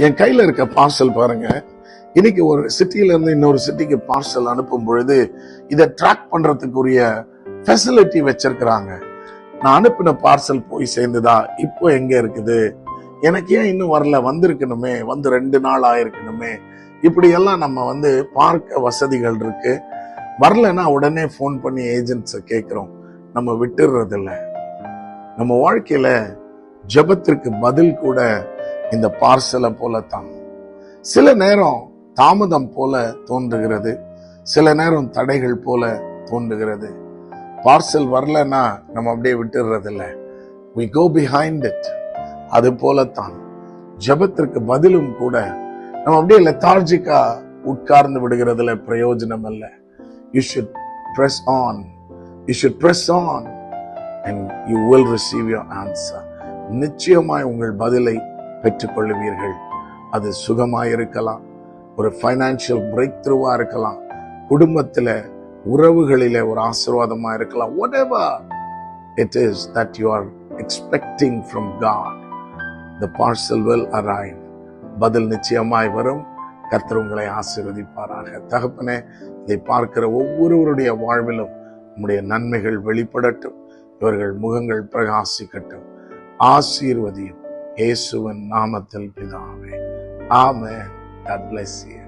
என் கையில இருக்க பார்சல் பாருங்க. இன்னைக்கு ஒரு சிட்டில இருந்து இன்னொரு சிட்டிக்கு பார்சல் அனுப்பும் பொழுது இதை ட்ராக் பண்றதுக்குரிய ஃபெசிலிட்டி வச்சிருக்கிறாங்க. நான் அனுப்பின பார்சல் போய் சேர்ந்துதா? இப்போ எங்க இருக்குது? எனக்கு ஏன் இன்னும் வரல? வந்திருக்கணுமே. வந்து ரெண்டு நாள் ஆயிருக்கணுமே. இப்படி எல்லாம் நம்ம வந்து பார்க்க வசதிகள் இருக்கு. வரலன்னா உடனே ஃபோன் பண்ணி ஏஜென்ட்ஸை கேட்குறோம். நம்ம விட்டுடுறதில்ல நம்ம வாழ்க்கையில ஜெபத்திற்கு பதில் கூட இந்த பார்சலை போலத்தான். சில நேரம் தாமதம் போல தோன்றுகிறது. சில நேரம் தடைகள் போல தோன்றுகிறது. பார்சல் வரலன்னா நம்ம அப்படியே விட்டுறதில்ல. வி கோ பிஹைண்ட் இட் அது போலத்தான். ஜெபத்திற்கு பதிலும் கூட நம்ம அப்படியே லெத்தார்ஜிக்கா உட்கார்ந்து விடுகிறதுல பிரயோஜனம் அல்ல you should press on you should press on and you will receive your answer நிச்சயமாய் உங்கள் பதிலை பெற்றுக்கொள்ளுவீர்கள். அது சுகமாக இருக்கலாம் ஒரு ஃபைனான்சியல் பிரேக் த்ரூவாக இருக்கலாம். குடும்பத்தில் உறவுகளில் ஒரு ஆசீர்வாதமாக இருக்கலாம். Whatever it is that you are expecting from God the parcel will arrive பதில் நிச்சயமாய் வரும். கர்த்தர் உங்களை ஆசீர்வதிப்பாராக. தகப்பனே இதை பார்க்கிற ஒவ்வொருவருடைய வாழ்விலும் நம்முடைய நன்மைகள் வெளிப்படட்டும். இவர்கள் முகங்கள் பிரகாசிக்கட்டும். ஆசீர்வதியும் இயேசுவின் நாமத்தில் பிதாவே. ஆமே God bless you.